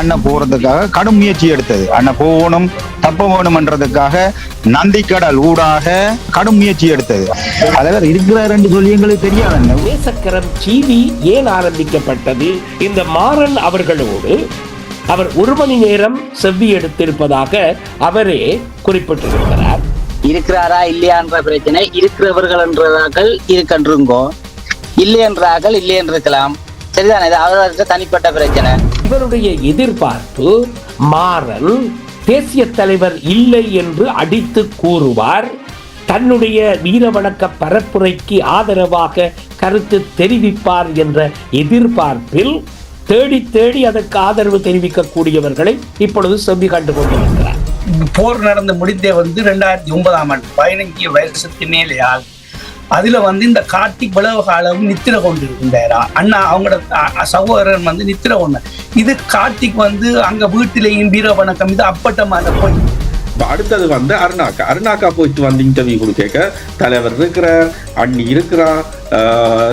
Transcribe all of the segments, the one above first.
அண்ணன் போறதுக்காக கடும் முயற்சி எடுத்தது. அண்ணன் போகணும் தப்ப வேணும்ன்றதுக்காக நந்திக்கடல் ஊடாக கடும் முயற்சி எடுத்தது. தலைவர் இருக்கிறார் என்று சொல்லி எங்களுக்கு தெரியாது அண்ணன். நேசக்கரம் டிவி ஏன் ஆரம்பிக்கப்பட்டது? இந்த மாறன் அவர்களோடு அவர் ஒரு மணி நேரம் செவ்வி எடுத்திருப்பதாக அவரே குறிப்பிட்டிருக்கிறார். இருக்கிறாரா இல்லையான்ற பிரச்சனை இருக்கிறவர்கள் என்றார்கள் இருக்கன்றுங்கோ இல்லை என்றார்கள் இல்லை என்றிருக்கலாம் சரிதானே? இது அவர்களுக்கு தனிப்பட்ட பிரச்சனை. இவருடைய எதிர்பார்ப்பு மாறன் தேசிய தலைவர் இல்லை என்று அடித்து கூறுவார். தன்னுடைய வீரவணக்க பரப்புரைக்கு ஆதரவாக கருத்து தெரிவிப்பார் என்ற எதிர்பார்ப்பில் தேடி தேடி அதற்கு ஆதரவு தெரிவிக்கக்கூடியவர்களை இப்பொழுது செவ்வி கண்டு கொண்டிருக்கிறார் போர் நடந்து முடிந்தே வந்து ரெண்டாயிரத்தி ஒன்பதாம் ஆண்டு பதினஞ்சு வயசுக்கு மேலேயால் அதுல வந்து இந்த கார்த்திக் விளவு நித்திர கொண்டிருக்கின்றாரா? அண்ணா அவங்களோட சகோதரன் வந்து நித்திர கொண்ட. இது கார்த்திக் வந்து அங்க வீட்டிலேயும் வீர வணக்கம் இது அப்பட்டமான போய். அடுத்தது வந்து அருணாக்கா. அருணாக்கா போயிட்டு வந்து இன்டர்வியூ கொடுக்க தலைவர் இருக்கிறார் அண்ணி இருக்கிறா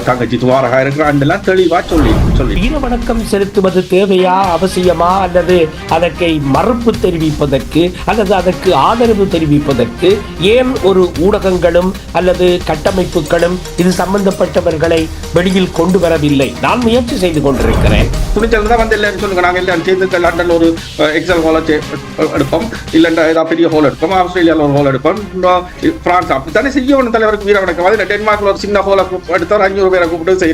தங்கச்சி துவாரகா இருக்கிறா அண்டெல்லாம் தெளிவா சொல்லி சொல்லி. வீர வணக்கம் செலுத்துவது தேவையா அவசியமா அல்லது அதற்கு மறுப்பு தெரிவிப்பதற்கு அல்லது அதற்கு ஆதரவு தெரிவிப்பதற்கு ஏன் ஒரு ஊடகங்களும் அல்லது கட்டமைப்புகளும் இது சம்பந்தப்பட்டவர்களை வெளியில் கொண்டு வரவில்லை? நான் முயற்சி செய்து கொண்டிருக்கிறேன். துணிச்சல் தான் வந்து எல்லாரும் சொல்லுங்க நாங்க எல்லாரும் சேர்ந்து லண்டன் ஒரு எக்ஸல் ஹாலை எடுப்போம். இல்லைன்னா ஏதாவது பெரிய ஹால் எடுப்போம். ஆஸ்திரேலியாவில் ஒரு ஹால் எடுப்போம். பிரான்ஸ் அப்படித்தானே செய்யணும் தலைவருக்கு வீர வணக்கம். அது டென்மார்க்ல ஒரு சின்ன ஹாலை எடுத்தவர் அஞ்சூறு பேரை கூப்பிட்டு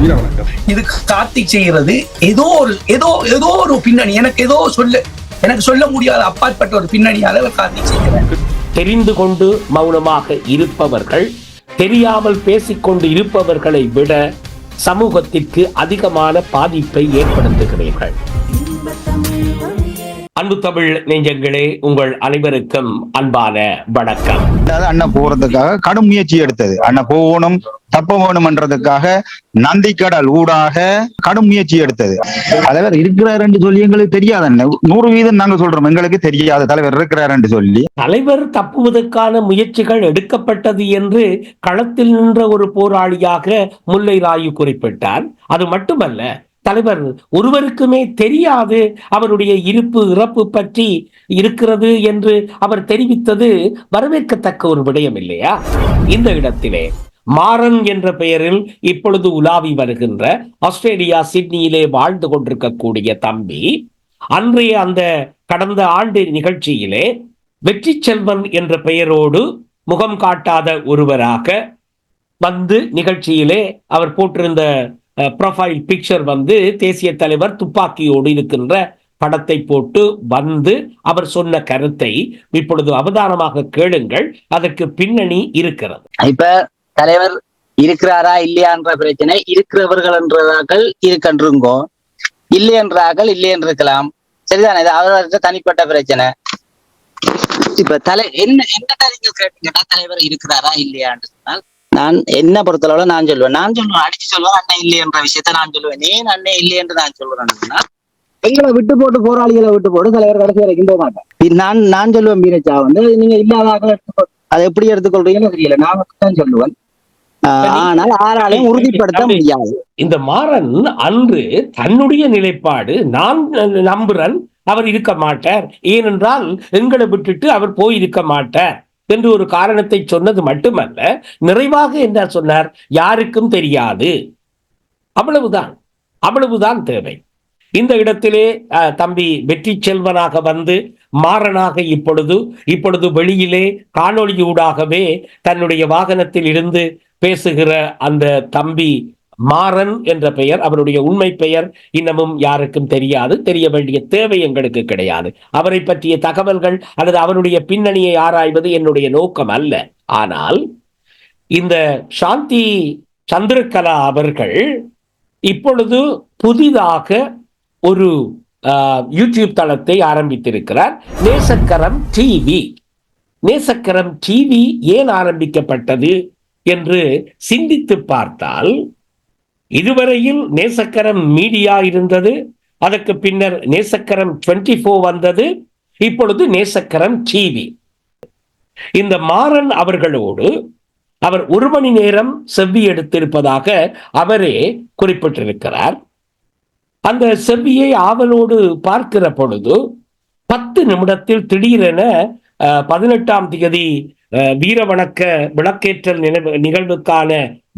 வீர வணக்கம். இது கார்த்திக் செய்கிறது ஏதோ ஒரு ஏதோ ஏதோ ஒரு பின்னணி. எனக்கு ஏதோ சொல்ல எனக்கு சொல்ல முடியாத அப்பாற்பட்ட ஒரு பின்னணியால கார்த்திக் செய்கிறார் தெரிந்து கொண்டு மௌனமாக இருப்பவர்கள் தெரியாமல் பேசிக்கொண்டு இருப்பவர்களை விட சமூகத்திற்கு அதிகமான பாதிப்பை ஏற்படுத்துகிறீர்கள். அன்பு தமிழ் நெஞ்சங்களே உங்கள் அனைவருக்கும் அன்பான வணக்கம். அண்ணன் போறதுக்காக கடும் முயற்சி எடுத்தது. அண்ணன் போகணும் தப்ப வேணும்ன்றதுக்காக நந்திக்கடல் ஊடாக கடும் முயற்சி எடுத்தது. தலைவர் இருக்கிறார் என்று சொல்லி எங்களுக்கு தெரியாது நூறு வீதம் நாங்க சொல்றோம். எங்களுக்கு தெரியாது தலைவர் இருக்கிறார் என்று சொல்லி. தலைவர் தப்புவதற்கான முயற்சிகள் எடுக்கப்பட்டது என்று களத்தில் நின்ற ஒரு போராளியாக முல்லை ராயு குறிப்பிட்டார். அது மட்டுமல்ல தலைவர் ஒருவருக்குமே தெரியாது அவருடைய இருப்பு இறப்பு பற்றி இருக்கிறது என்று அவர் தெரிவித்தது வரவேற்கத்தக்க ஒரு விடயம் இல்லையா? இந்த இடத்திலே மாறன் என்ற பெயரில் இப்பொழுது உலாவி வருகின்ற ஆஸ்திரேலியா சிட்னியிலே வாழ்ந்து கொண்டிருக்கக்கூடிய தம்பி அன்றைய அந்த கடந்த ஆண்டு நிகழ்ச்சியிலே வெற்றி செல்வன் என்ற பெயரோடு முகம் காட்டாத ஒருவராக வந்து நிகழ்ச்சியிலே அவர் போட்டிருந்த ப்ரொஃபைல் பிக்சர் வந்து தேசிய தலைவர் துப்பாக்கியோடு இருக்கின்ற படத்தை போட்டு வந்து அவர் சொன்ன கருத்தை இப்பொழுது அவதானமாக கேளுங்கள். அதற்கு பின்னணி இருக்கிறது. இப்ப தலைவர் இருக்கிறாரா இல்லையான்ற பிரச்சனை. இருக்கிறவர்கள் என்றார்கள் இருக்கன்றுங்கோ. இல்லை என்றார்கள் இல்லை என்றிருக்கலாம். சரிதானே? இது அவர்களுக்கு தனிப்பட்ட பிரச்சனை. இப்ப தலை என்ன என்ன நீங்க கேட்டீங்கன்னா தலைவர் இருக்கிறாரா இல்லையான்னு சொன்னால் நான் என்ன பொறுத்தளவுல நான் சொல்லுவேன். நான் சொல்லுவேன் அடிச்சு சொல்லுவேன் அண்ணன் இல்லை என்ற விஷயத்த நான் சொல்லுவேன். ஏன் அண்ணன் இல்லை என்று நான் சொல்லுவேன் எங்களை விட்டு போட்டு போராளிகளை விட்டு போட்டு தலைவர் கடைசி வரைக்கும் போக மாட்டேன் நான் நான் சொல்லுவேன் பீரச்சா வந்து நீங்க இல்லாத அதை எப்படி எடுத்துக்கொள்றீங்கன்னு தெரியல. நான் தான் சொல்லுவேன். ஆனால் ஆராலையும் உறுதிப்படுத்த முடியாது. இந்த மாறன் அன்று தன்னுடைய நிலைப்பாடு நான் நம்புறன் அவர் இருக்க மாட்டார். ஏனென்றால் எங்களை விட்டுட்டு அவர் போயிருக்க மாட்டார். என்று ஒரு காரணத்தை சொன்னது மட்டுமல்ல நிறைவாக என்ன சொன்னார் யாருக்கும் தெரியாது. அவ்வளவுதான். அவ்வளவுதான் தேவை. இந்த இடத்திலே தம்பி வெற்றி செல்வனாக வந்து மாறனாக இப்பொழுது இப்பொழுது வெளியிலே காணொளியூடாகவே தன்னுடைய வாகனத்தில் இருந்து பேசுகிற அந்த தம்பி மாறன் என்ற பெயர் அவருடைய உண்மை பெயர் இன்னமும் யாருக்கும் தெரியாது. தெரிய வேண்டிய தேவை எங்களுக்கு கிடையாது. அவரை பற்றிய தகவல்கள் அல்லது அவருடைய பின்னணியை ஆராய்வது என்னுடைய நோக்கம் அல்ல. ஆனால் இந்த சாந்தி சந்திரகலா அவர்கள் இப்பொழுது புதிதாக ஒரு ஆஹ், யூடியூப் தளத்தை ஆரம்பித்திருக்கிறார். நேசக்கரம் டிவி. நேசக்கரம் டிவி ஏன் ஆரம்பிக்கப்பட்டது என்று சிந்தித்து பார்த்தால் இதுவரையில் நேசக்கரம் மீடியா இருந்தது. அதற்கு பின்னர் நேசக்கரம் 24 வந்தது. இப்பொழுது நேசக்கரம் டிவி இந்த மாறன் அவர்களோடு அவர் ஒரு மணி நேரம் செவ்வி எடுத்திருப்பதாக அவரே குறிப்பிட்டிருக்கிறார். அந்த செவ்வியை ஆவலோடு பார்க்கிற பொழுது பத்து நிமிடத்தில் திடீரென பதினெட்டாம் தேதி அஹ், வீரவணக்க விளக்கேற்றல் நினைவு நிகழ்வுக்கான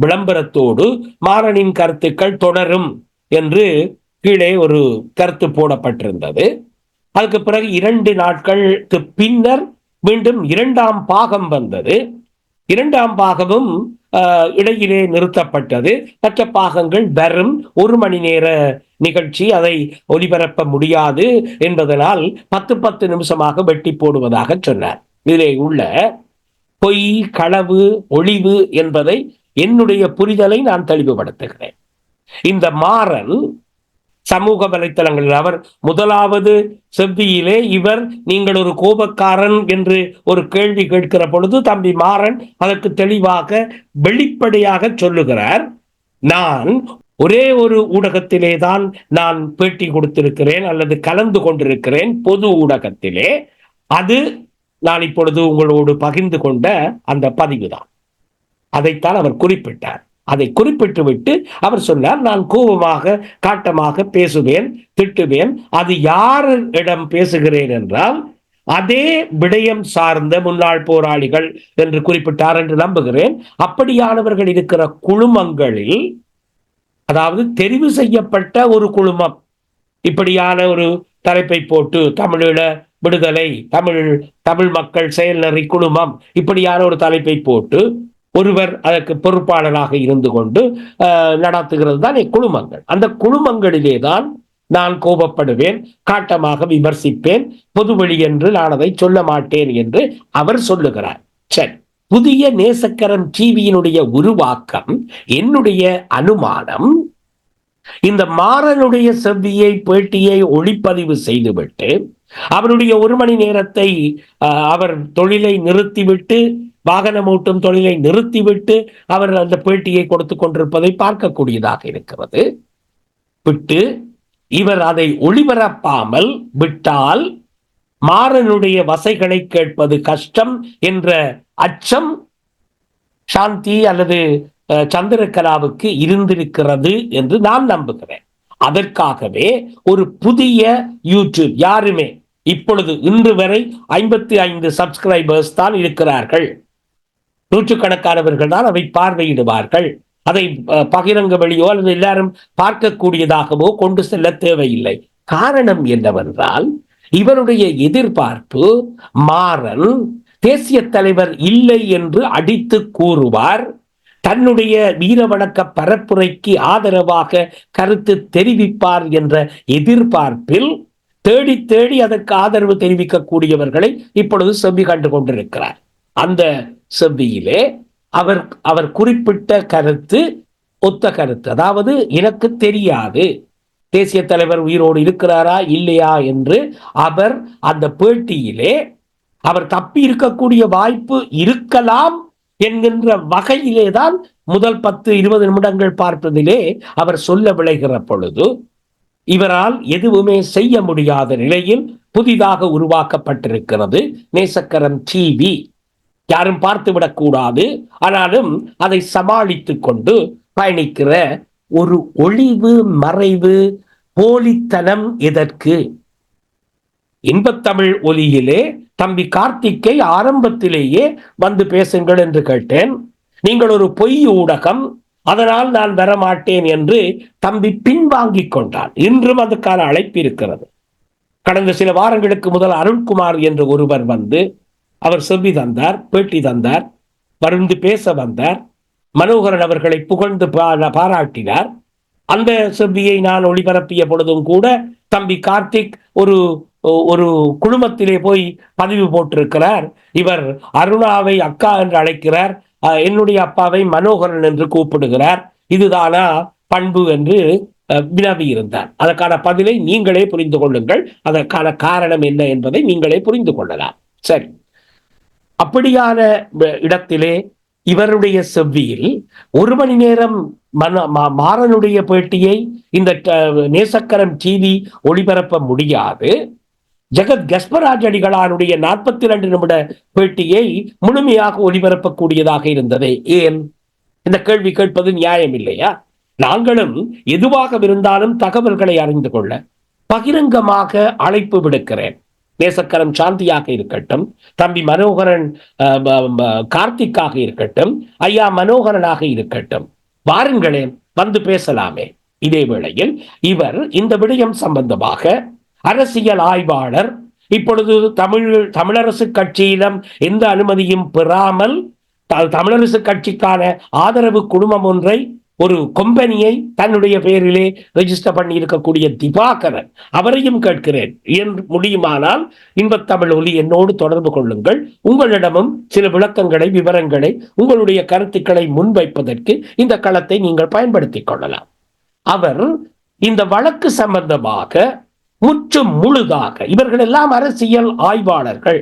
விளம்பரத்தோடு மாறனின் கருத்துக்கள் தொடரும் என்று கீழே ஒரு கருத்து போடப்பட்டிருந்தது. அதுக்கு பிறகு இரண்டு நாட்களுக்கு பின்னர் மீண்டும் இரண்டாம் பாகம் வந்தது. இரண்டாம் பாகமும் இடையிலே நிறுத்தப்பட்டது. மற்ற பாகங்கள் வரும் ஒரு மணி நேர நிகழ்ச்சி அதை ஒளிபரப்ப முடியாது என்பதனால் பத்து பத்து நிமிஷமாக வெட்டி போடுவதாக சொன்னார். இதிலே உள்ள பொய் களவு ஒளிவு என்பதை என்னுடைய புரிதலை நான் தெளிவுபடுத்துகிறேன். இந்த மாறன் சமூக வலைத்தளங்களில் அவர் முதலாவது செவ்வியிலே இவர் நீங்கள் ஒரு கோபக்காரன் என்று ஒரு கேள்வி கேட்கிற பொழுது தம்பி மாறன் அதற்கு தெளிவாக வெளிப்படையாக சொல்லுகிறார் நான் ஒரே ஒரு ஊடகத்திலே தான் நான் பேட்டி கொடுத்திருக்கிறேன் அல்லது கலந்து கொண்டிருக்கிறேன் பொது ஊடகத்திலே. அது நான் இப்பொழுது உங்களோடு பகிர்ந்து கொண்ட அந்த பதிவு தான் அதைத்தான் அவர் குறிப்பிட்டார். அதை குறிப்பிட்டு விட்டு அவர் சொன்னார் நான் கோபமாக காட்டமாக பேசுவேன் திட்டுவேன். அது யாரிடம் பேசுகிறேன் என்றால் அதே விடயம் சார்ந்த முன்னாள் போராளிகள் என்று குறிப்பிட்டார் என்று நம்புகிறேன். அப்படியானவர்கள் இருக்கிற குழுமங்களில் அதாவது தெரிவு செய்யப்பட்ட ஒரு குழுமம் இப்படியான ஒரு தலைப்பை போட்டு தமிழீழ விடுதலை தமிழ் தமிழ் மக்கள் செயல்நெறி குழுமம் இப்படியான ஒரு தலைப்பை போட்டு ஒருவர் அதற்கு பொறுப்பாளராக இருந்து கொண்டு நடத்துகிறது தான் குழுமங்கள். அந்த குழுமங்களிலே தான் நான் கோபப்படுவேன் காட்டமாக விமர்சிப்பேன் பொதுவெளி என்று நான் அதை சொல்ல மாட்டேன் என்று அவர் சொல்லுகிறார். சரி புதிய நேசக்கரம் டிவியினுடைய உருவாக்கம் என்னுடைய அனுமானம் இந்த மாறனுடைய செவ்வியை பேட்டியை ஒளிப்பதிவு செய்துவிட்டு அவருடைய ஒரு மணி நேரத்தை அவர் தொழிலை நிறுத்திவிட்டு வாகனம் ஓட்டும் தொழிலை நிறுத்திவிட்டு அவர் அந்த பேட்டியை கொடுத்து கொண்டிருப்பதை பார்க்கக்கூடியதாக இருக்கிறது. விட்டு இவர் அதை ஒளிபரப்பாமல் விட்டால் மாறனுடைய வசைகளை கேட்பது கஷ்டம் என்ற அச்சம் சாந்தி அல்லது சந்திரகலாவுக்கு இருந்திருக்கிறது என்று நான் நம்புகிறேன். அதற்காகவே ஒரு புதிய யூடியூப் யாருமே இப்பொழுது இன்று வரை ஐம்பத்தி ஐந்து சப்ஸ்கிரைபர்ஸ் தான் இருக்கிறார்கள். நூற்றுக்கணக்கானவர்கள் தான் அதை பார்வையிடுவார்கள். அதை பகிரங்க வழியோ அல்லது எல்லாரும் பார்க்கக்கூடியதாகவோ கொண்டு செல்ல தேவையில்லை. காரணம் என்னவென்றால் இவருடைய எதிர்பார்ப்பு மாறன் தேசிய தலைவர் இல்லை என்று அடித்து கூறுவார் தன்னுடைய வீரவணக்க பரப்புரைக்கு ஆதரவாக கருத்து தெரிவிப்பார் என்ற எதிர்பார்ப்பில் தேடி தேடி அதற்கு ஆதரவு தெரிவிக்கக்கூடியவர்களை இப்பொழுது செவ்வி கண்டு கொண்டிருக்கிறார். அந்த செவ்வியிலே அவர் அவர் குறிப்பிட்ட கருத்து ஒத்த கருத்து. அதாவது எனக்கு தெரியாது. தேசிய தலைவர் உயிரோடு இருக்கிறாரா இல்லையா என்று அவர் அந்த பேட்டியிலே அவர் தப்பி இருக்கக்கூடிய வாய்ப்பு இருக்கலாம் என்கின்ற வகையிலே தான் முதல் பத்து இருபது நிமிடங்கள் பார்ப்பதிலே அவர் சொல்ல விளைகிற பொழுது இவரால் எதுவுமே செய்ய முடியாத நிலையில் புதிதாக உருவாக்கப்பட்டிருக்கிறது நேசக்கரம் டிவி யாரும் பார்த்து விடக்கூடாது. ஆனாலும் அதை சமாளித்து கொண்டு பயணிக்கிற ஒரு ஒளிவு மறைவு போலித்தனம் எதற்கு? இன்பத்தமிழ் ஒலியிலே தம்பி கார்த்திக்கை ஆரம்பத்திலேயே வந்து பேசுங்கள் என்று கேட்டேன். நீங்கள் ஒரு பொய் ஊடகம் அதனால் நான் வரமாட்டேன் என்று தம்பி பின்வாங்கிக் கொண்டான். இன்றும் அதுக்கான அழைப்பு இருக்கிறது. கடந்த சில வாரங்களுக்கு முதல் அருண்குமார் என்று ஒருவர் வந்து அவர் செவ்வி தந்தார் பேட்டி தந்தார் வருந்து பேச வந்தார் மனோகரன் அவர்களை புகழ்ந்து பாராட்டினார். அந்த செவ்வியை நான் ஒளிபரப்பிய பொழுதும் கூட தம்பி கார்த்திக் ஒரு ஒரு குழுமத்திலே போய் பதிவு போட்டிருக்கிறார். இவர் அருணாவை அக்கா என்று அழைக்கிறார். அஹ், என்னுடைய அப்பாவை மனோகரன் என்று கூப்பிடுகிறார். இதுதானா பண்பு என்று அஹ், வினவி இருந்தார். அதற்கான பதிலை நீங்களே புரிந்து கொள்ளுங்கள். அதற்கான காரணம் என்ன என்பதை நீங்களே புரிந்து கொள்ளலாம். சரி. அப்படியான இடத்திலே இவருடைய செவ்வியில் ஒரு மணி நேரம் மன மா- மாறனுடைய பேட்டியை இந்த நேசக்கரம் டிவி ஒளிபரப்ப முடியாது. ஜெகத் கஸ்பராஜ் அடிகளாருடைய நாற்பத்தி இரண்டு நிமிட பேட்டியை முழுமையாக ஒளிபரப்பக்கூடியதாக இருந்தது. ஏன்? இந்த கேள்வி கேட்பது நியாயம் இல்லையா? நாங்களும் எதுவாக இருந்தாலும் தகவல்களை அறிந்து கொள்ள பகிரங்கமாக அழைப்பு விடுக்கிறேன். நேசக்கரம் சாந்தியாக இருக்கட்டும் தம்பி மனோகரன் அஹ், கார்த்திக்காக இருக்கட்டும் ஐயா மனோகரனாக இருக்கட்டும் வாருங்களேன் வந்து பேசலாமே. இதே வேளையில் இவர் இந்த விடயம் சம்பந்தமாக அரசியல் ஆய்வாளர். இப்பொழுது தமிழ் தமிழரசு கட்சியிடம் எந்த அனுமதியும் பெறாமல் த- தமிழரசு கட்சிக்கான ஆதரவு குழுமம் ஒன்றை ஒரு கொம்பனியை தன்னுடைய பெயரிலே ரெஜிஸ்டர் பண்ணி இருக்கக்கூடிய திவாகரன். அவரையும் கேட்கிறேன். என்று முடியுமானால் இன்பத்தமிழ் ஒலி என்னோடு தொடர்பு கொள்ளுங்கள். உங்களிடமும் சில விளக்கங்களை விவரங்களை உங்களுடைய கருத்துக்களை முன்வைப்பதற்கு இந்த களத்தை நீங்கள் பயன்படுத்திக் கொள்ளலாம். அவர் இந்த வழக்கு சம்பந்தமாக முற்றும் முழுதாக இவர்கள் எல்லாம் அரசியல் ஆய்வாளர்கள்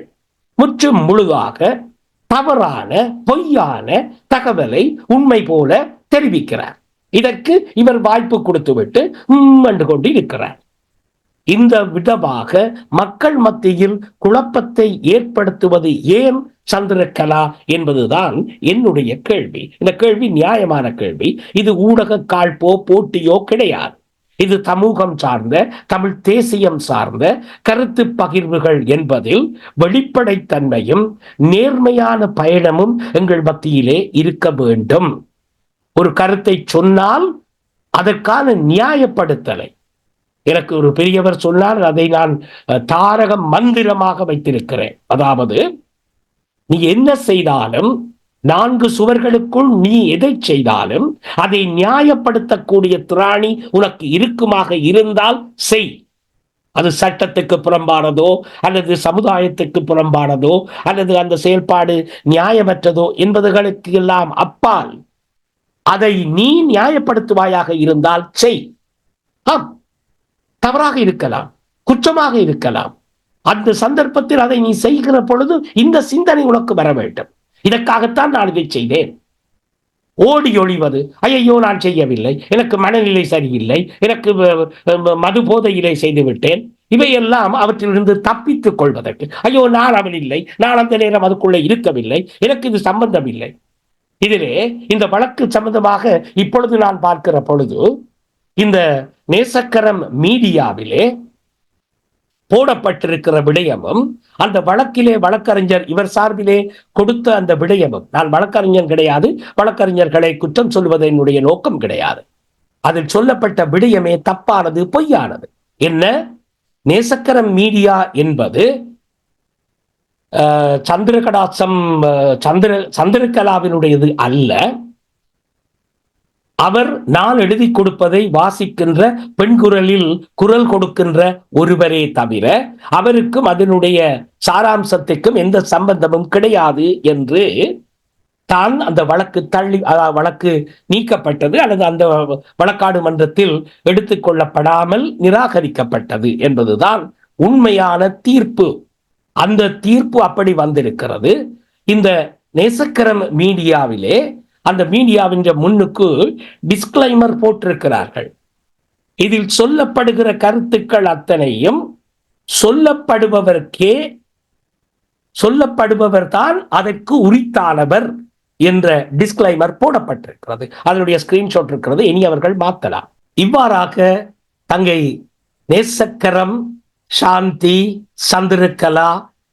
முற்றும் முழுதாக தவறான பொய்யான தகவலை உண்மை போல தெரிவிக்கிறார். இதற்கு இவர் வாய்ப்பு கொடுத்துவிட்டு என்று கொண்டு இருக்கிறார். இந்த விதமாக மக்கள் மத்தியில் குழப்பத்தை ஏற்படுத்துவது ஏன் சந்திரகலா என்பதுதான் என்னுடைய கேள்வி. இந்த கேள்வி நியாயமான கேள்வி. இது ஊடக காழ்ப்போ போட்டியோ கிடையாது. இது சமூகம் சார்ந்த தமிழ் தேசியம் சார்ந்த கருத்து பகிர்வுகள் என்பதில் வெளிப்படைத்தன்மையும் நேர்மையான பயணமும் எங்கள் மத்தியிலே இருக்க வேண்டும். ஒரு கருத்தை சொன்னால் அதற்கான நியாயப்படுத்தலை. எனக்கு ஒரு பெரியவர் சொன்னார் அதை நான் தாரக மந்திரமாக வைத்திருக்கிறேன். அதாவது நீ என்ன செய்தாலும் நான்கு சுவர்களுக்குள் நீ எதை செய்தாலும் அதை நியாயப்படுத்தக்கூடிய திராணி உனக்கு இருக்குமாக இருந்தால் செய். அது சட்டத்துக்கு புறம்பானதோ அல்லது சமுதாயத்துக்கு புறம்பானதோ அல்லது அந்த செயல்பாடு நியாயமற்றதோ என்பதுகளுக்கு எல்லாம் அப்பால் அதை நீ நியாயப்படுத்துவாயாக இருந்தால் செய். ஆம். தவறாக இருக்கலாம். குற்றமாக இருக்கலாம். அந்த சந்தர்ப்பத்தில் அதை நீ செய்கிற பொழுது இந்த சிந்தனை உனக்கு வர வேண்டும். இதற்காகத்தான் நான் இதை செய்தேன். ஓடி ஒழிவது ஐயோ நான் செய்யவில்லை. எனக்கு மனநிலை சரியில்லை. எனக்கு மது போதையிலே செய்து விட்டேன். இவையெல்லாம் அவற்றிலிருந்து தப்பித்துக் கொள்வதற்கு. ஐயோ நான் அவன் இல்லை. நான் அந்த நேரம் அதுக்குள்ளே இருக்கவில்லை. எனக்கு இது சம்பந்தம் இல்லை இதிலே இந்த வழக்கு சம்பந்தமாக இப்பொழுது நான் பார்க்கிற பொழுது இந்த நேசக்கரம் மீடியாவிலே போடப்பட்டிருக்கிற விடயமும் அந்த வழக்கிலே வழக்கறிஞர் இவர் சார்பிலே கொடுத்த அந்த விடயமும் நான் வழக்கறிஞர் கிடையாது வழக்கறிஞர்களை குற்றம் சொல்வது என்னுடைய நோக்கம் கிடையாது. அதில் சொல்லப்பட்ட விடயமே தப்பானது பொய்யானது. என்ன? நேசக்கரம் மீடியா என்பது சந்திரகடாசம் சந்திர சந்திரகலாவினுடையது அல்ல. அவர் நான் எழுதி கொடுப்பதை வாசிக்கின்ற பெண்குரலில் குரல் கொடுக்கின்ற ஒருவரே தவிர அவருக்கும் அதனுடைய சாராம்சத்துக்கும் எந்த சம்பந்தமும் கிடையாது என்று தான் அந்த வழக்கு தள்ளி வழக்கு நீக்கப்பட்டது அல்லது அந்த வழக்காடு மன்றத்தில் எடுத்துக்கொள்ளப்படாமல் நிராகரிக்கப்பட்டது என்பதுதான் உண்மையான தீர்ப்பு. அந்த தீர்ப்பு அப்படி வந்திருக்கிறது. இந்த நேசக்கரம் மீடியாவிலே அந்த மீடியாவின் முன்னுக்கு டிஸ்க்ளைமர் போட்டிருக்கிறார்கள். இதில் சொல்லப்படுகிற கருத்துக்கள் அத்தனையும் சொல்லப்படுபவர்க்கே சொல்லப்படுபவர் தான் அதற்கு உரித்தானவர் என்ற டிஸ்க்ளைமர் போடப்பட்டிருக்கிறது. அதனுடைய ஸ்கிரீன்ஷாட் இருக்கிறது இனி அவர்கள் மாத்தலாம். இவ்வாறாக தங்கை நேசக்கரம் சாந்தி சந்திரகலா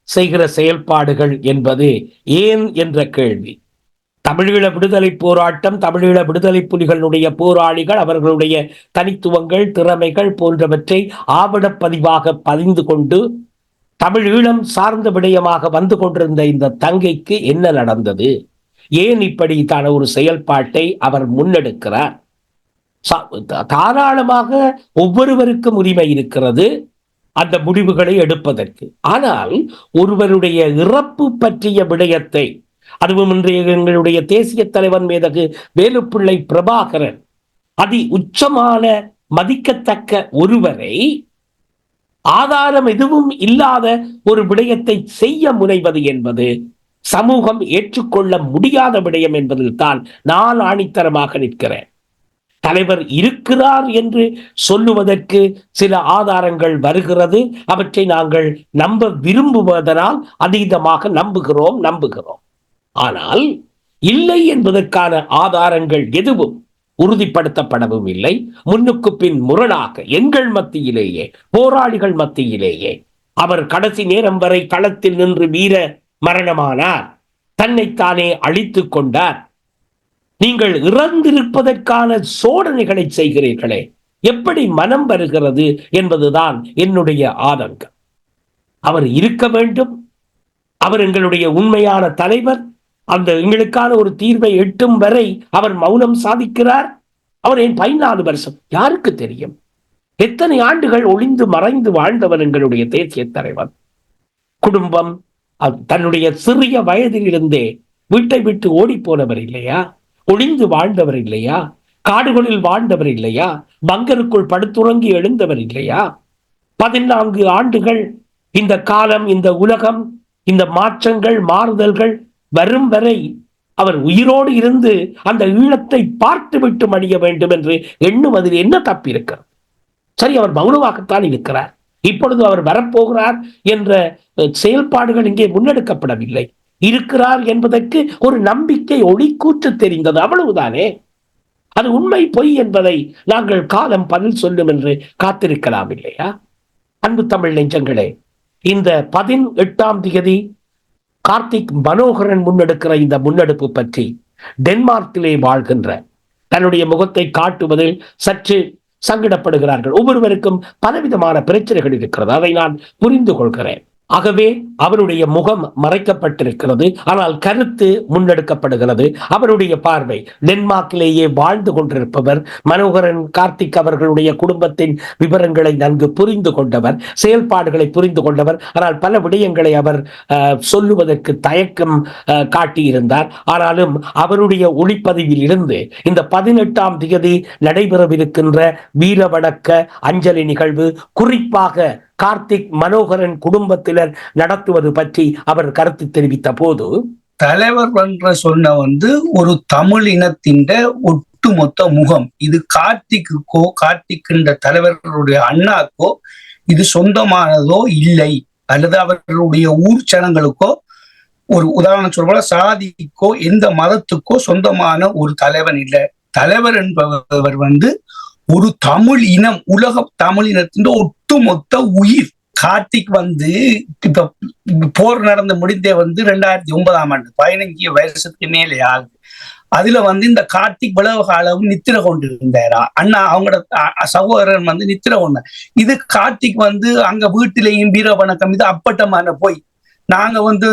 செய்கிற செயல்பாடுகள் என்பது ஏன் என்ற கேள்வி. தமிழீழ விடுதலை போராட்டம் தமிழீழ விடுதலை புலிகளுடைய போராளிகள் அவர்களுடைய தனித்துவங்கள் திறமைகள் போன்றவற்றை ஆவணப்பதிவாக பதிந்து கொண்டு தமிழீழம் சார்ந்த விடயமாக வந்து கொண்டிருந்த இந்த தங்கைக்கு என்ன நடந்தது? ஏன் இப்படி தான ஒரு செயல்பாட்டை அவர் முன்னெடுக்கிறார்? சா- தா- தாராளமாக ஒவ்வொருவருக்கும் உரிமை இருக்கிறது அந்த முடிவுகளை எடுப்பதற்கு. ஆனால் ஒருவருடைய இறப்பு பற்றிய விடயத்தை அதுவும் இன்றைய எங்களுடைய தேசிய தலைவன் மேதகு வேலுப்பிள்ளை பிரபாகரன் அதி உச்சமான மதிக்கத்தக்க ஒருவரை ஆதாரம் எதுவும் இல்லாத ஒரு விடயத்தை செய்ய முனைவது என்பது சமூகம் ஏற்றுக்கொள்ள முடியாத விடயம் என்பதில் தான் நான் ஆணித்தரமாக நிற்கிறேன். தலைவர் இருக்கிறார் என்று சொல்லுவதற்கு சில ஆதாரங்கள் வருகிறது. அவற்றை நாங்கள் நம்ப விரும்புவதனால் அதீதமாக நம்புகிறோம் நம்புகிறோம். ஆனால் இல்லை என்பதற்கான ஆதாரங்கள் எதுவும் உறுதிப்படுத்தப்படவும் இல்லை. முன்னுக்கு பின் முரணாக எங்கள் மத்தியிலேயே போராளிகள் மத்தியிலேயே அவர் கடைசி நேரம் வரை களத்தில் நின்று வீர மரணமானார். தன்னைத்தானே அழித்துக் கொண்டார். நீங்கள் இறந்திருப்பதற்கான சோதனைகளை செய்கிறீர்களே எப்படி மனம் வருகிறது என்பதுதான் என்னுடைய ஆதங்கம். அவர் இருக்க வேண்டும். அவர் எங்களுடைய உண்மையான தலைவர். அந்த எங்களுக்கான ஒரு தீர்வை எட்டும் வரை அவர் மௌனம் சாதிக்கிறார். அவர் என் பதினாலு வருஷம்? யாருக்கு தெரியும்? எத்தனை ஆண்டுகள் ஒளிந்து மறைந்து வாழ்ந்தவர் எங்களுடைய தேசிய தலைவர்? குடும்பம் தன்னுடைய சிறிய வயதிலிருந்தே வீட்டை விட்டு ஓடி போனவர் இல்லையா? ஒளிந்து வாழ்ந்தவர் இல்லையா? காடுகளில் வாழ்ந்தவர் இல்லையா? பங்கருக்குள் படுத்துறங்கி எழுந்தவர் இல்லையா? பதினான்கு ஆண்டுகள் இந்த காலம் இந்த உலகம் இந்த மாற்றங்கள் மாறுதல்கள் வரும் வரை அவர் உயிரோடு இருந்து அந்த ஈழத்தை பார்த்து விட்டு மடிய வேண்டும் என்று எண்ணுவதில் என்ன தப்பு இருக்கிறது? சரி அவர் மௌனமாகத்தான் இருக்கிறார். இப்பொழுது அவர் வரப்போகிறார் என்ற செயல்பாடுகள் இங்கே முன்னெடுக்கப்படவில்லை. இருக்கிறார் என்பதற்கு ஒரு நம்பிக்கை ஒளிக்கூற்று தெரிந்தது. அவ்வளவுதானே? அது உண்மை பொய் என்பதை நாங்கள் காலம் பதில் சொல்லும் என்று காத்திருக்கலாம் இல்லையா? அன்பு தமிழ் நெஞ்சங்களே இந்த பதினெட்டாம் தேதி கார்த்திக் மனோகரன் முன்னெடுக்கிற இந்த முன்னெடுப்பு பற்றி டென்மார்க்கிலே வாழ்கின்ற தன்னுடைய முகத்தை காட்டுவதில் சற்று சங்கடப்படுகிறார்கள். ஒவ்வொருவருக்கும் பலவிதமான பிரச்சனைகள் இருக்கிறது. அதை நான் புரிந்து கொள்கிறேன். ஆகவே அவருடைய முகம் மறைக்கப்பட்டிருக்கிறது. ஆனால் கருத்து முன்னெடுக்கப்படுகிறது. அவருடைய பார்வை டென்மார்க்கிலேயே வாழ்ந்து கொண்டிருப்பவர். மனோகரன் கார்த்திக் அவர்களுடைய குடும்பத்தின் விவரங்களை நன்கு புரிந்து கொண்டவர். செயல்பாடுகளை புரிந்து கொண்டவர். ஆனால் பல விடயங்களை அவர் அஹ், சொல்லுவதற்கு தயக்கம் அஹ், காட்டியிருந்தார். ஆனாலும் அவருடைய ஒளிப்பதிவில் இருந்து இந்த பதினெட்டாம் தேதி நடைபெறவிருக்கின்ற வீரவணக்க அஞ்சலி நிகழ்வு குறிப்பாக கார்த்திக் மனோகரன் குடும்பத்தினர் நடத்துவது பற்றி அவர் கருத்து தெரிவித்த போது தலைவர் என்ற சொன்ன வந்து ஒரு தமிழ் இனத்தின் ஒட்டுமொத்த முகம். இது கார்த்திக்குக்கோ கார்த்திக்ன்ற தலைவர்களுடைய அண்ணாக்கோ இது சொந்தமானதோ இல்லை. அல்லது அவர்களுடைய ஊர் சனங்களுக்கோ ஒரு உதாரணம் சொல்ல சாதிக்கோ எந்த மதத்துக்கோ சொந்தமான ஒரு தலைவன் இல்லை. தலைவர் என்பவர் வந்து ஒரு தமிழ் இனம் உலக தமிழ் இனத்தின் ஒட்டுமொத்த உயிர் கார்த்திக் வந்து இப்ப போர் நடந்து முடிந்தே வந்து ரெண்டாயிரத்தி ஒன்பதாம் ஆண்டு பதினஞ்சு வயசுக்கு மேலே ஆகுது. அதுல வந்து இந்த கார்த்திக் விளவு அளவு நித்திர கொண்டு இருந்தாரா அண்ணா அவங்களோட சகோதரன் வந்து நித்திர கொண்ட. இது கார்த்திக் வந்து அங்க வீட்டிலேயும் வீர வணக்கம் இது அப்பட்டமான போய். நாங்க வந்து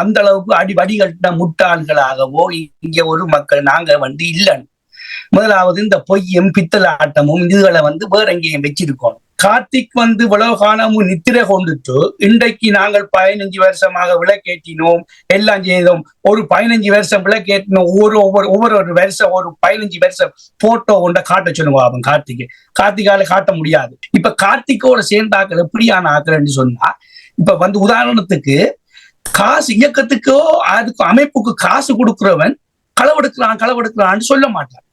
அந்த அளவுக்கு அடி வடிகட்டின முட்டாள்களாகவோ இங்க ஒரு மக்கள் நாங்க வந்து இல்லைன்னு முதலாவது இந்த பொய்யும் பித்தலாட்டமும் இதுகளை வந்து வேற எங்கேயும் வச்சிருக்கோம். கார்த்திக் வந்து இவ்வளவு காலமும் நித்திரை கொண்டுட்டு இன்றைக்கு நாங்கள் பதினஞ்சு வருஷமாக விளக்கேற்றினோம். எல்லாம் செய்தோம். ஒரு பதினஞ்சு வருஷம் விளக்கேற்றினோம் ஒவ்வொரு ஒவ்வொரு ஒவ்வொரு ஒரு வருஷம் ஒரு பதினஞ்சு வருஷம் போட்டோ கொண்ட காட்ட சொல்லுவோம் அவன் கார்த்திக். கார்த்திகால காட்ட முடியாது. இப்ப கார்த்திகோட சேர்ந்தாக்கள் எப்படியான ஆக்கள்னு சொன்னா இப்ப வந்து உதாரணத்துக்கு காசு இயக்கத்துக்கோ அதுக்கு அமைப்புக்கு காசு கொடுக்கிறவன் களவெடுக்கிறான் களவெடுக்கிறான்னு சொல்ல மாட்டான்.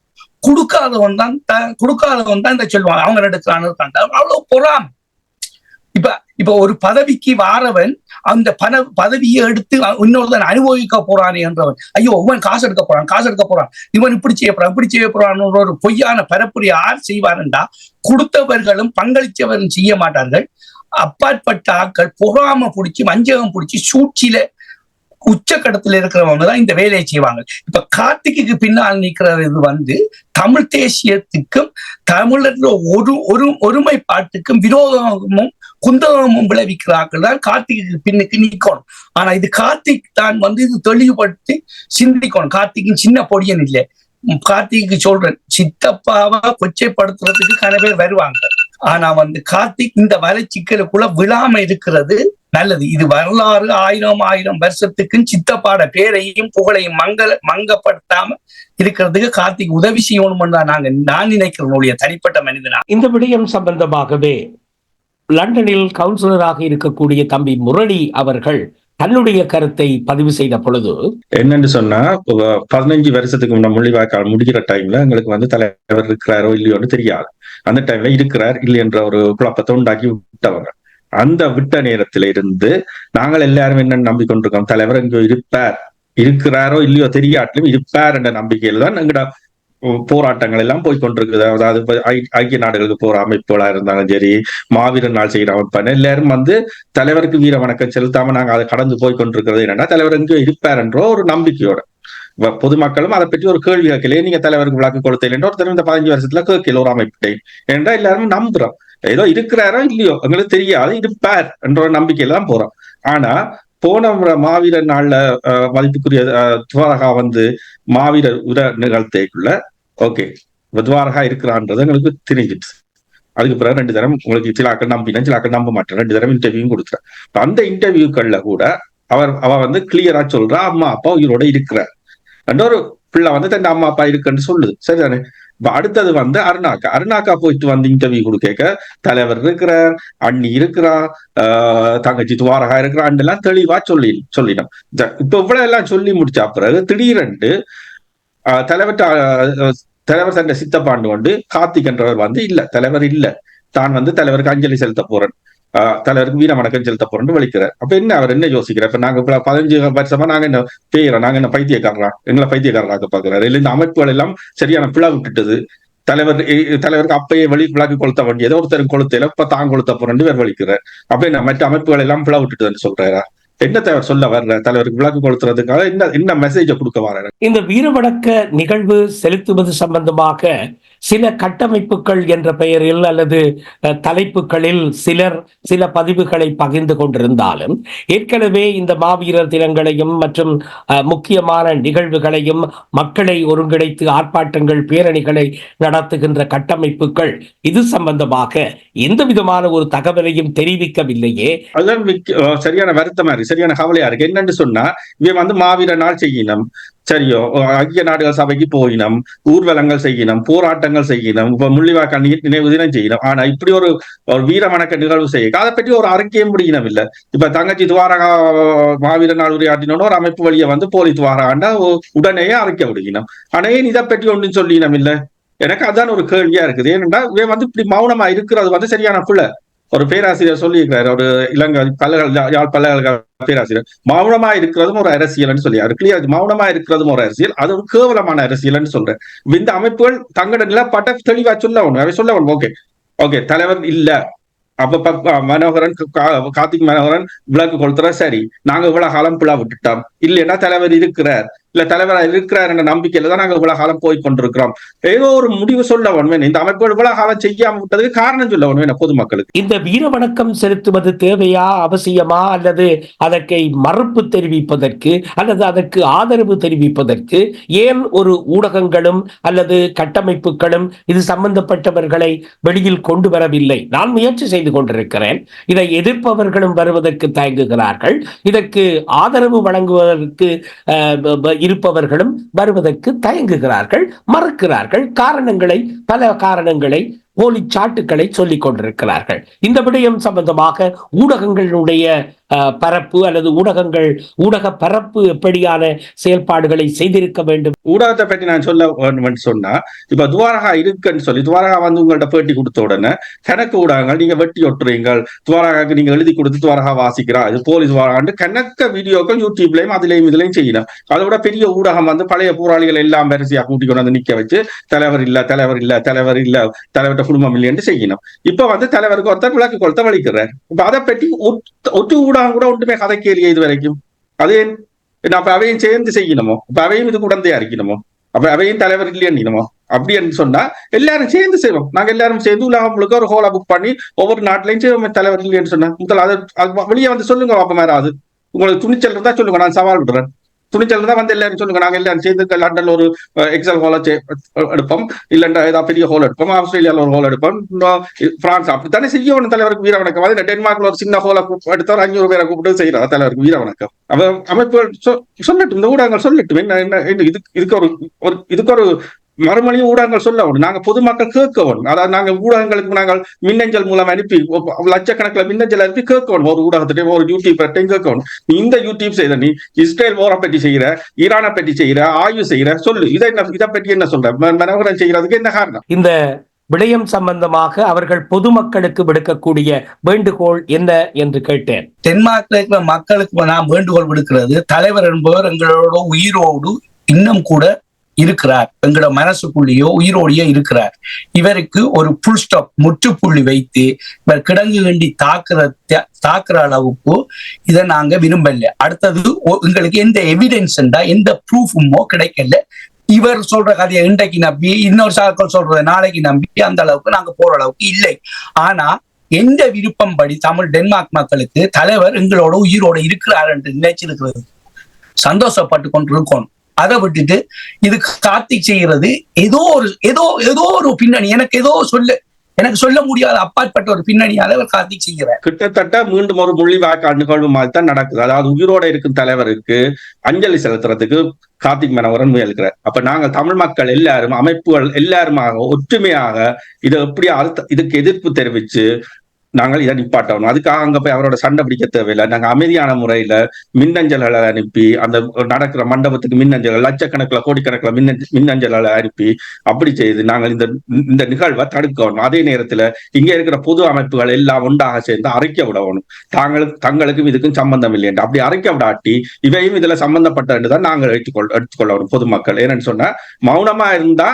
கொடுக்காதவன் தான் கொடுக்காதவன் தான் இந்த சொல்லுவான் அவங்க எடுக்கிறான்னு இருக்கான் அவ்வளவு பொறாம். இப்ப இப்ப ஒரு பதவிக்கு வாரவன் அந்த பண பதவியை எடுத்து இன்னொருத்தன் அனுபவிக்க போறானே என்றவன். ஐயோ இவன் காசு எடுக்க போறான் காசு எடுக்க போறான். இவன் இப்படி செய்ய போறான் இப்படி செய்ய போறான் ஒரு பொய்யான பரப்புரை யார் செய்வாருண்டா? கொடுத்தவர்களும் பங்களிச்சவரும் செய்ய மாட்டார்கள். அப்பாற்பட்ட ஆட்கள் பொறாம பிடிச்சி வஞ்சகம் பிடிச்சி சூழ்ச்சியில உச்சக்கடத்துல இருக்கிறவங்க தான் இந்த வேலையை செய்வாங்க. இப்ப கார்த்திக்கு பின்னால் நிற்கிற இது வந்து தமிழ் தேசியத்துக்கும் தமிழர் ஒரு ஒரு ஒருமைப்பாட்டுக்கும் விரோதமும் குந்தகமும் விளைவிக்கிறார்கள் தான் கார்த்திக்கு பின்னுக்கு நிற்கணும். ஆனா இது கார்த்திக் தான் வந்து இது தெளிவுபடுத்தி சிந்திக்கணும். கார்த்திக்கின் சின்ன பொடியன் இல்லை. கார்த்திக்கு சொல்றேன் சித்தப்பாவா கொச்சைப்படுத்துறதுக்கு கன பேர் வருவாங்க. ஆனா வந்து கார்த்திக் இந்த வலை சிக்கலுக்குள்ள விழாம இருக்கிறது நல்லது. இது வரலாறு ஆயிரம் ஆயிரம் வருஷத்துக்கும் சித்தப்பாட பேரையும் புகழையும் மங்கள மங்கப்படுத்தாம இருக்கிறதுக்கு கார்த்திக் உதவி செய்யணும்னு தான் நாங்க நான் நினைக்கிறேன் உடைய தனிப்பட்ட மனிதனா. இந்த விடயம் சம்பந்தமாகவே லண்டனில் கவுன்சிலராக இருக்கக்கூடிய தம்பி முரளி அவர்கள் தன்னுடைய கருத்தை பதிவு செய்த பொழுது என்னன்னு சொன்னா பதினஞ்சு வருஷத்துக்கு முன்ன முள்ளிவாய்க்கால் முடிக்கிற டைம்ல எங்களுக்கு வந்து தலைவர் இருக்கிறாரோ இல்லையோன்னு தெரியாது. அந்த டைம்ல இருக்கிறார் இல்லை என்ற ஒரு குழப்பத்தை உண்டாக்கி விட்டவங்க. அந்த விட்ட நேரத்தில இருந்து நாங்கள் எல்லாரும் என்னன்னு நம்பிக்கொண்டிருக்கோம். தலைவர் இங்கே இருப்பார். இருக்கிறாரோ இல்லையோ தெரியாட்டிலும் இருப்பார் என்ற நம்பிக்கையில தான் எங்கட போராட்டங்கள் எல்லாம் போய்கொண்டிருக்குது அதாவது ஐ- ஐக்கிய நாடுகளுக்கு போற அமைப்புகளா இருந்தாலும் சரி மாவீரர் நாள் செய்கிற அமைப்பான எல்லாரும் வந்து தலைவருக்கு வீர வணக்கம் செலுத்தாம நாங்க அதை கடந்து போய் கொண்டிருக்கிறது. என்னன்னா தலைவர் எங்கேயோ இருப்பார் என்றோ ஒரு நம்பிக்கையோட. பொதுமக்களும் அதை பற்றி ஒரு கேள்வி கேட்கலையே நீங்க தலைவருக்கு விளக்கு கொடுத்தீங்க ஒருத்தர் இந்த பதினஞ்சு வருஷத்துல கேட்கல ஒரு அமைப்பிட்டேன் ஏன்னா எல்லாரும் நம்புறோம். ஏதோ இருக்கிறாரோ இல்லையோ எங்களுக்கு தெரியாது. இருப்பார் என்ற ஒரு நம்பிக்கையில தான் போறோம். ஆனா போன மாவீரர் நாள்ல மதிப்புக்குரிய துவாரகா வந்து மாவீரர் உர நிகழ்த்தைக்குள்ள ஓகே துவாரகா இருக்கிறான்றது எங்களுக்கு தெரிஞ்சிட்டு அதுக்கு பிறகு ரெண்டு தரம் உங்களுக்கு சிலாக்கள் நம்பினா சிலாக்கள் நம்ப மாட்டேன். ரெண்டு தரம் இன்டர்வியூ கொடுக்குறேன் அந்த இன்டர்வியூக்கள்ல கூட அவர் அவ வந்து கிளியரா சொல்றா. அம்மா அப்பா உயிரோட இருக்கிறார். இன்னொரு பிள்ளை வந்து தன் அம்மா அப்பா இருக்குன்னு சொல்லுது. சரிதானே? இப்ப அடுத்தது வந்து அருணாக்கா. அருணாக்கா போயிட்டு வந்து இன்டர்வியூ கொடுக்க தலைவர் இருக்கிறார் அண்ணி இருக்கிறா ஆஹ் தங்கச்சி துவாரகா இருக்கிறான் எல்லாம் தெளிவா சொல்லி சொல்லிடும் இப்ப இவ்வளவு எல்லாம் சொல்லி முடிச்சா பிறகு திடீரென்று ஆஹ் தலைவர் தலைவர் தன்னை சித்தப்பாண்டு வந்து கார்த்திக் என்றவர் வந்து இல்ல. தலைவர் இல்ல. தான் வந்து தலைவருக்கு அஞ்சலி செலுத்த போறேன். தலைவருக்கு வீர வணக்கம் செலுத்த போறேன்னு வலிக்கிறார் அப்ப என்ன அவர் என்ன யோசிக்கிறார் இப்ப நாங்க பதினஞ்சு வருஷமா நாங்க என்ன பேயிறோம் நாங்க என்ன பைத்தியக்காரரா எங்களை பைத்தியக்காரராக பாக்குறாரு இல்ல இந்த அமைப்புகள் எல்லாம் சரியான பிளா விட்டுட்டது தலைவர் தலைவருக்கு அப்பயே வழி விளக்கு கொளுத்த வேண்டியது ஒருத்தர் கொளுத்தையில இப்ப தான் கொளுத்த போறேன்னு வேறு வலிக்கிறார் அப்ப என்ன மற்ற அமைப்புகள் எல்லாம் பிளா விட்டுட்டதுன்னு சொல்றாரா என்ன தலைவர் சொல்ல வர்ற? தலைவருக்கு விளக்கு கொளுத்துறதுக்காக என்ன என்ன மெசேஜை கொடுக்க வர்றாரு இந்த வீரவணக்க நிகழ்வு செலுத்துவது சம்பந்தமாக சில கட்டமைப்புகள் என்ற பெயரில் அல்லது தலைப்புகளில் சிலர் சில பதிவுகளை பகிர்ந்து கொண்டிருந்தாலும் ஏற்கனவே இந்த மாவீரர் தினங்களையும் மற்றும் முக்கியமான நிகழ்வுகளையும் மக்களை ஒருங்கிணைத்து ஆர்ப்பாட்டங்கள் பேரணிகளை நடத்துகின்ற கட்டமைப்புகள் இது சம்பந்தமாக எந்த விதமான ஒரு தகவலையும் தெரிவிக்கவில்லையே. சரியான வருத்தமா சரியான கவலையா இருக்கு. என்னன்னு சொன்னா இவன் வந்து மாவீர நாள் செய்யணும் சரியோ ஐக்கிய நாடுகள் சபைக்கு போயினம். ஊர்வலங்கள் செய்யணும் போராட்டங்கள் செய்யணும் இப்ப முள்ளிவாய்க்கால் நினைவு தினம் செய்யணும் ஆனா இப்படி ஒரு ஒரு வீர வணக்க நிகழ்வு செய்ய அதை பற்றி ஒரு அறிக்கையும் முடியணும் இல்ல இப்ப தங்கச்சி துவாரகா மாவீர நாள் உரையாட்டினோட ஒரு அமைப்பு வழியை வந்து போலி துவாரகாண்டா உடனே அறிக்கை விடுக்கணும் ஆனா ஏன் இதை பற்றி ஒன்றும் சொல்லினம் இல்ல எனக்கு அதான் ஒரு கேள்வியா இருக்குது. ஏனென்றா இவன் வந்து இப்படி மௌனமா இருக்கிறது வந்து சரியான பிள்ளை ஒரு பேராசிரியர் சொல்லியிருக்கிறார் ஒரு இலங்கை பல்கலை யாழ் பல்கலைக்கழக பேராசிரியர். மௌனமா இருக்கிறதும் ஒரு அரசியல்னு சொல்லியாரு அவர் கிளியர் மௌனமா இருக்கிறதும் ஒரு அரசியல் அது ஒரு கேவலமான அரசியல்னு சொல்றேன் இந்த அமைப்புகள் தங்களோட நிலப்பாட்டை தெளிவா சொல்ல ஒண்ணு அவை சொல்ல ஒண்ணு ஓகே ஓகே தலைவர் இல்ல. அப்ப மனோகரன் கா- கார்த்திக் மனோகரன் விளக்கு கொளுத்துற சரி நாங்க இவ்வளவு காலம் பிளா விட்டுட்டோம். இல்லைன்னா தலைவர் இருக்கிறார். இல்ல தலைவரா இருக்கிறார் என்ற நம்பிக்கையில தான் நாங்க இவ்வளவு காலம் போய் கொண்டிருக்கிறோம். ஏதோ ஒரு முடிவு சொல்ல ஒண்ணு இந்த அமைப்பு இவ்வளவு காலம் செய்யாம விட்டதுக்கு காரணம் சொல்ல ஒண்ணு பொதுமக்களுக்கு. இந்த வீர வணக்கம் செலுத்துவது தேவையா அவசியமா அல்லது அதற்கு மறுப்பு தெரிவிப்பதற்கு அல்லது அதற்கு ஆதரவு தெரிவிப்பதற்கு ஏன் ஒரு ஊடகங்களும் அல்லது கட்டமைப்புகளும் இது சம்பந்தப்பட்டவர்களை வெளியில் கொண்டு வரவில்லை? நான் முயற்சி செய்து கொண்டிருக்கிறேன். இதை எதிர்ப்பவர்களும் வருவதற்கு தயங்குகிறார்கள். இதற்கு ஆதரவு வழங்குவதற்கு இருப்பவர்களும் வருவதற்கு தயங்குகிறார்கள் மறுக்கிறார்கள். காரணங்களை பல காரணங்களை போலி சாட்டுக்களை சொல்லிக் கொண்டிருக்கிறார்கள். இந்த விடயம் சம்பந்தமாக ஊடகங்களுடைய பரப்பு அல்லது ஊடகங்கள் ஊடக பரப்பு எப்படியான செயல்பாடுகளை செய்திருக்க வேண்டும்? ஊடகத்தை பற்றி நான் சொல்ல சொன்னா இப்ப துவாரகா இருக்குன்னு சொல்லி துவாரகா வந்து உங்கள்ட்ட பேட்டி கொடுத்த உடனே கணக்கு ஊடகங்கள் நீங்க வெட்டி ஒட்டுறீங்கள் துவாரகாக்கு நீங்க எழுதி கொடுத்து துவாரகா வாசிக்கிறா இது போலீஸ் துவாரகாண்டு கணக்க வீடியோக்கள் யூடியூப்லயும் அதுலயும் இதுலயும் செய்யணும். அதோட பெரிய ஊடகம் வந்து பழைய போராளிகள் எல்லாம் வரிசையா கூட்டி கொண்டு வந்து நிக்க வச்சு தலைவர் இல்ல தலைவர் இல்ல தலைவர் இல்ல தலைவர்கிட்ட குடும்பம் இல்லைன்னு செய்யணும். இப்ப வந்து தலைவருக்கு ஒருத்தர் விளக்கு கொடுத்த வலிக்கிறார் இப்ப அதை பற்றி ஒற்று- ஒற்று ஊடகம் கூட ஒன்றுமே கதை கேளிய இது வரைக்கும் அது ஏன்? அப்ப அவையும் சேர்ந்து செய்யணுமோ? இப்ப அவையும் இது குழந்தையா இருக்கணுமோ? அப்ப அவையும் தலைவர் இல்லையோ அப்படின்னு சொன்னா எல்லாரும் சேர்ந்து செய்வோம். நாங்க எல்லாரும் சேர்ந்து உலகம் முழுக்க ஒரு ஹோலா புக் பண்ணி ஒவ்வொரு நாட்டிலையும் செய்வோம். தலைவர் இல்லைன்னு சொன்னா முதல்ல அதை அது வெளியே வந்து சொல்லுங்க பாப்ப மேல அது உங்களுக்கு துணிச்சல் இருந்தா சொல்லுங்க நான் சவால் விடுறேன். துணிச்சல் தான் வந்து எல்லாரும் சொல்லுங்க. நாங்க எல்லாரும் சேர்ந்து லண்டன்ல ஒரு எக்ஸல் ஹோலை எடுப்போம். இல்லைண்டா ஏதாவது பெரிய ஹோல் எடுப்போம். ஆஸ்திரேலியால ஒரு ஹோல் எடுப்போம். பிரான்ஸ் அப்படித்தானே செய்யணும் தலைவருக்கு வீர வணக்கம். வந்து டென்மார்க்ல ஒரு சின்ன ஹோலை எடுத்தவர் அஞ்சூறு பேரை கூப்பிட்டு செய்யறாரு. தலைவருக்கு வீர வணக்கம். அவ அமைப்பு சொல்லட்டும். இந்த ஊடகங்கள் சொல்லட்டும். என்ன என்ன என்ன இதுக்கு இதுக்கு ஒரு ஒரு இதுக்கு ஒரு மறுமொழியும் ஊடகங்கள் சொல்ல வேணும். நாங்க பொதுமக்கள் கேட்க வேணும். அதாவது நாங்க ஊடகங்களுக்கு நாங்கள் மின்னஞ்சல் மூலம் அனுப்பி ஒ- லட்சக்கணக்கில் மின்னஞ்சல் அனுப்பி கேட்க வேணும். ஒரு ஊடகத்திட்டையும் ஒரு யூடியூப்டையும் கேட்க வேணும். நீ இந்த யூடியூப் செய்த நீ இஸ்ரேல் போரை பற்றி செய்யற ஈரானை பற்றி செய்யற ஆய்வு செய்யற சொல்லு. இதை என்ன இதை பற்றி என்ன சொல்ற? ம- மனோகரன் செய்யறதுக்கு என்ன காரணம்? இந்த விடயம் சம்பந்தமாக அவர்கள் பொதுமக்களுக்கு விடுக்கக்கூடிய வேண்டுகோள் என்ன என்று கேட்டேன். தென்மார்க்ல இருக்கிற மக்களுக்கு நான் வேண்டுகோள் விடுக்கிறது தலைவர் என்பவர் எங்களோட உயிரோடு இன்னும் கூட இருக்கிறார். எங்களோட மனசுக்குள்ளேயோ உயிரோடையோ இருக்கிறார். இவருக்கு ஒரு புல் ஸ்டாப் முற்றுப்புள்ளி வைத்து இவர் கிடங்கு வேண்டி தாக்குற தாக்குற அளவுக்கு இதை நாங்க விரும்பல. அடுத்தது ஒ- எங்களுக்கு எந்த எவிடன்ஸ் எந்த ப்ரூஃபுமோ கிடைக்கல. இவர் சொல்ற கதையை இன்றைக்கு நம்பி இன்னொரு சாக்கள் சொல்றதை நாளைக்கு நம்பி அந்த அளவுக்கு நாங்க போற அளவுக்கு இல்லை. ஆனா எந்த விருப்பம் படி தமிழ் டென்மார்க் மக்களுக்கு தலைவர் எங்களோட உயிரோட இருக்கிறார் என்று நினைச்சிருக்கிறது. சந்தோஷப்பட்டு கொண்டிருக்கணும். அதை விட்டுட்டு இது கார்த்திக் செய்யறது ஏதோ ஒரு ஏதோ ஏதோ ஒரு பின்னணி. எனக்கு ஏதோ சொல்லு எனக்கு சொல்ல முடியாத அப்பாற்பட்ட ஒரு பின்னணியால அவர் கார்த்திக் செய்கிறார் கிட்டத்தட்ட மீண்டும் ஒரு முள்ளிவாய்க்கால் நிகழ்வு மாதிரி தான் நடக்குது. அதாவது உயிரோட இருக்கும் தலைவருக்கு அஞ்சலி செலுத்துறதுக்கு கார்த்திக் மனோகரன் முயல்கிறார். அப்ப நாங்கள் தமிழ் மக்கள் எல்லாரும் அமைப்புகள் எல்லாருமாக ஒற்றுமையாக இதை எப்படி அழுத்த இதுக்கு எதிர்ப்பு தெரிவிச்சு நாங்கள் இதை நிப்பாட்டணும். அதுக்காக அங்க போய் அவரோட சண்டை பிடிக்க தேவையில்லை. நாங்க அமைதியான முறையில மின்னஞ்சல்களை அனுப்பி அந்த நடக்கிற மண்டபத்துக்கு மின்னஞ்சல்கள் லட்சக்கணக்கில் கோடிக்கணக்கில் மின்னஞ்ச மின்னஞ்சல்களை அனுப்பி அப்படி செய்து நாங்கள் இந்த இந்த நிகழ்வை தடுக்கணும் அதே நேரத்துல இங்க இருக்கிற பொது அமைப்புகள் எல்லாம் ஒன்றாக சேர்ந்து அரைக்க விடணும் தாங்களுக்கு தங்களுக்கும் இதுக்கும் சம்பந்தம் இல்லை என்று. அப்படி அரைக்க விடாட்டி இவையும் இதுல சம்பந்தப்பட்ட தான் நாங்கள் எடுத்துக்கொள் எடுத்துக்கொள்ளணும் பொதுமக்கள். ஏன்னு சொன்னா மௌனமா இருந்தா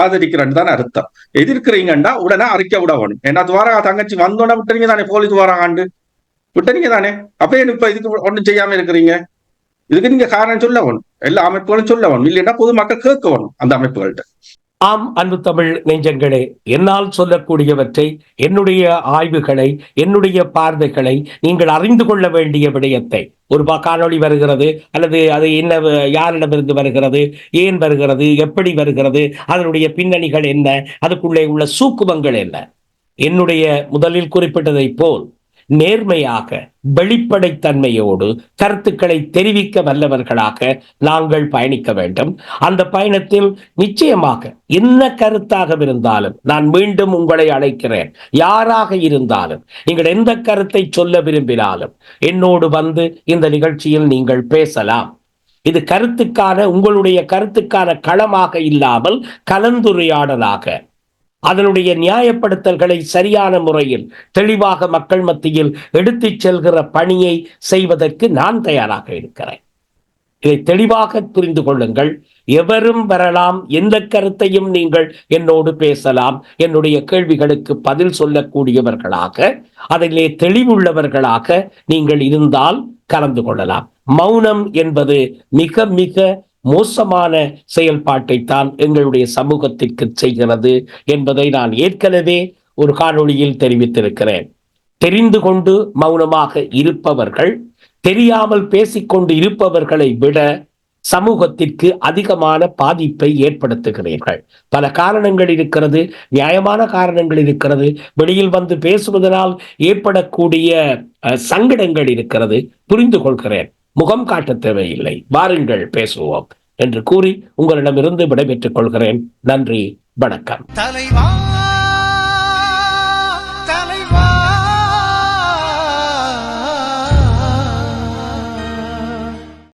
ஆதரிக்கிறேன்னு தான் அர்த்தம். எதிர்க்கிறீங்கன்னா உடனே அறிக்க விட வேணும் ஏன்னா துவாரா தங்கச்சி வந்தோடனே விட்டுறீங்க தானே போலீஸ் துவாராண்டு விட்டுறீங்க தானே? அப்ப ஏன் இப்ப இதுக்கு ஒண்ணும் செய்யாம இருக்கிறீங்க? இதுக்கு நீங்க காரணம் சொல்ல வேணும் எல்லா அமைப்புகளும் சொல்ல வேணும் இல்லைன்னா பொதுமக்கள் கேட்க வேணும் அந்த அமைப்புகள்கிட்ட. ஆம் அன்பு தமிழ் நெஞ்சங்களே என்னால் சொல்லக்கூடியவற்றை என்னுடைய ஆய்வுகளை என்னுடைய பார்வைகளை நீங்கள் அறிந்து கொள்ள வேண்டிய விடயத்தை. ஒரு காணொளி வருகிறது அல்லது அது என்ன யாரிடமிருந்து வருகிறது ஏன் வருகிறது எப்படி வருகிறது அதனுடைய பின்னணிகள் என்ன அதுக்குள்ளே உள்ள சூக்குமங்கள் என்ன. என்னுடைய முதலில் குறிப்பிட்டதைப் போல் நேர்மையாக வெளிப்படைத்தன்மையோடு கருத்துக்களை தெரிவிக்க வல்லவர்களாக நாங்கள் பயணிக்க வேண்டும். அந்த பயணத்தில் நிச்சயமாக என்ன கருத்தாக இருந்தாலும் நான் மீண்டும் உங்களை அழைக்கிறேன். யாராக இருந்தாலும் நீங்கள் எந்த கருத்தை சொல்ல விரும்பினாலும் என்னோடு வந்து இந்த நிகழ்ச்சியில் நீங்கள் பேசலாம். இது கருத்துக்கான உங்களுடைய கருத்துக்கான களமாக இல்லாமல் கலந்துரையாடலாக அதனுடைய நியாயப்படுத்தல்களை சரியான முறையில் தெளிவாக மக்கள் மத்தியில் எடுத்துச் செல்கிற பணியை செய்வதற்கு நான் தயாராக இருக்கிறேன். இதை தெளிவாக புரிந்து கொள்ளுங்கள். எவரும் வரலாம் எந்த கருத்தையும் நீங்கள் என்னோடு பேசலாம் என்னுடைய கேள்விகளுக்கு பதில் சொல்லக்கூடியவர்களாக அதிலே தெளிவுள்ளவர்களாக நீங்கள் இருந்தால் கலந்து கொள்ளலாம். மௌனம் என்பது மிக மிக மோசமான செயல்பாட்டை தான் எங்களுடைய சமூகத்திற்கு செய்கிறது என்பதை நான் ஏற்கனவே ஒரு காணொளியில் தெரிவித்திருக்கிறேன். தெரிந்து கொண்டு மௌனமாக இருப்பவர்கள் தெரியாமல் பேசிக்கொண்டு இருப்பவர்களை விட சமூகத்திற்கு அதிகமான பாதிப்பை ஏற்படுத்துகிறீர்கள். பல காரணங்கள் இருக்கிறது நியாயமான காரணங்கள் இருக்கிறது வெளியில் வந்து பேசுவதனால் ஏற்படக்கூடிய அஹ், சங்கடங்கள் இருக்கிறது. புரிந்து கொள்கிறேன். முகம் காட்ட தேவையில்லை. வாருங்கள் பேசுவோம் என்று கூறி உங்களிடமிருந்து விடைபெற்றுக் கொள்கிறேன். நன்றி வணக்கம். தலைவா